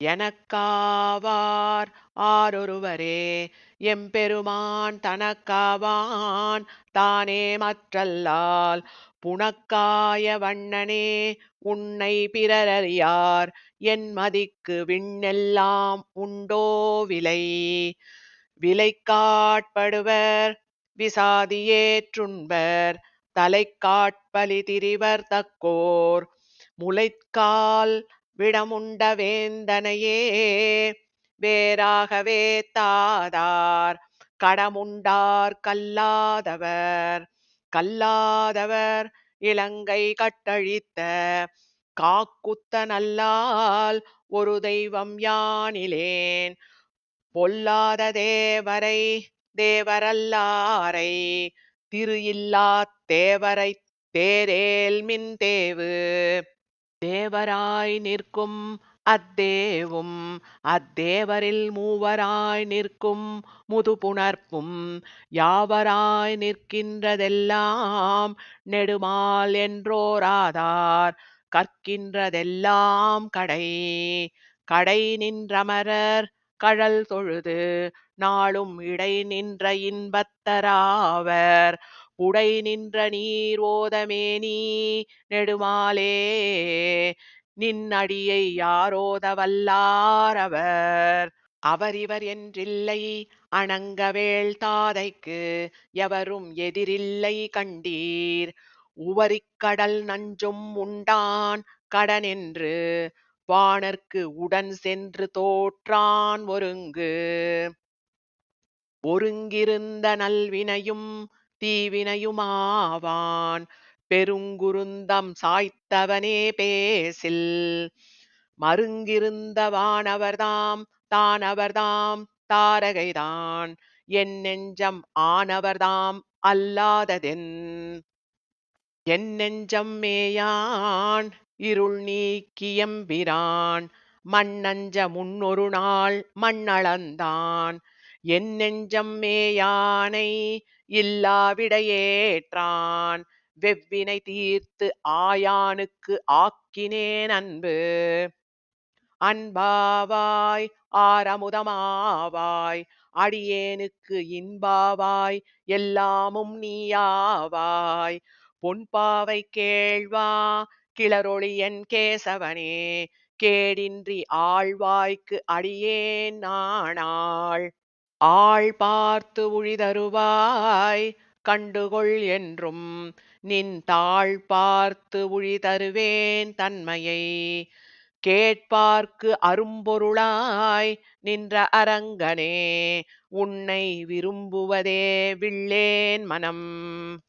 எனக்காவார் ஆரொருவரே எம்பெருமான் தனக்காவான் தானே மற்றல்லால். புனக்காய வண்ணனே உன்னை பிறரறியார். என் மதிக்கு விண்ணெல்லாம் உண்டோ விலை? விலை காட்படுவர் விசாதியேற்றுண்பர். தலைக்காட்பலி திரிவர் தக்கோர். முளைக்கால் விடமுண்ட வேந்தனையே வேறாகவே தாதார் கடமுண்டார் கல்லாதவர் கல்லாதவர் இலங்கை கட்டழித்த காக்குத்த நல்லால் ஒரு தெய்வம் யானிலேன். பொல்லாத தேவரை தேவரல்லாரை திரு இல்லா தேவரை தேரேல் மின் தேவு. தேவராய் நிற்கும் அத்தேவும் அத்தேவரில் மூவராய் நிற்கும் முதுபுணர்ப்பும் யாவராய் நிற்கின்றதெல்லாம் நெடுமால் என்றோராதார். கற்கின்றதெல்லாம் கடை கடை நின்றமரர் கழல் தொழுது நாளும் இடை நின்ற இன்பத்தராவர். புடை நின்ற நீர் ஓதமேனி நெடுமாலே. நின்னடியை யாரோத வல்லாரவர் அவர்? இவர் என்றில்லை அணங்கவேள் தாதைக்கு எவரும் எதிரில்லை கண்டீர். உவரிக்கடல் நஞ்சும் உண்டான் கடனென்று வானர்க்கு உடன் சென்று தோற்றான் ஒருங்கு. ஒருங்கிருந்த நல்வினையும் தீவினையுமாவான் பெருங்குருந்தம் சாய்த்தவனே பேசில். மருங்கிருந்த வானவர்தாம் தானவர்தாம் தாரகைதான். என் நெஞ்சம் ஆனவர்தாம் அல்லாததென். என் நெஞ்சம் மேயான் இருள் நீக்கியம்பிரான் மண்ணஞ்ச முன்னொரு நாள் மண்ணளந்தான். என் நெஞ்சம் மேயானை இல்லாவிடையேற்றான். வெவ்வினை தீர்த்து ஆயானுக்கு ஆக்கினேன் அன்பு. அன்பாவாய் ஆரமுதமாவாய் அடியேனுக்கு இன்பாவாய் எல்லாமும் நீயாவாய். பொன்பாவை கேள்வா கிளரொளி என் கேசவனே கேடின்றி ஆழ்வாய்க்கு அடியேன் நாணாள் ஆள் பார்த்து உழிதருவாய். கண்டுகொள் என்றும் நின் தாழ் பார்த்து உழி தருவேன் தன்மையை. கேட்பார்க்கு அரும்பொருளாய் நின்ற அரங்கனே. உன்னை விரும்புவதே வில்லேன் மனம்.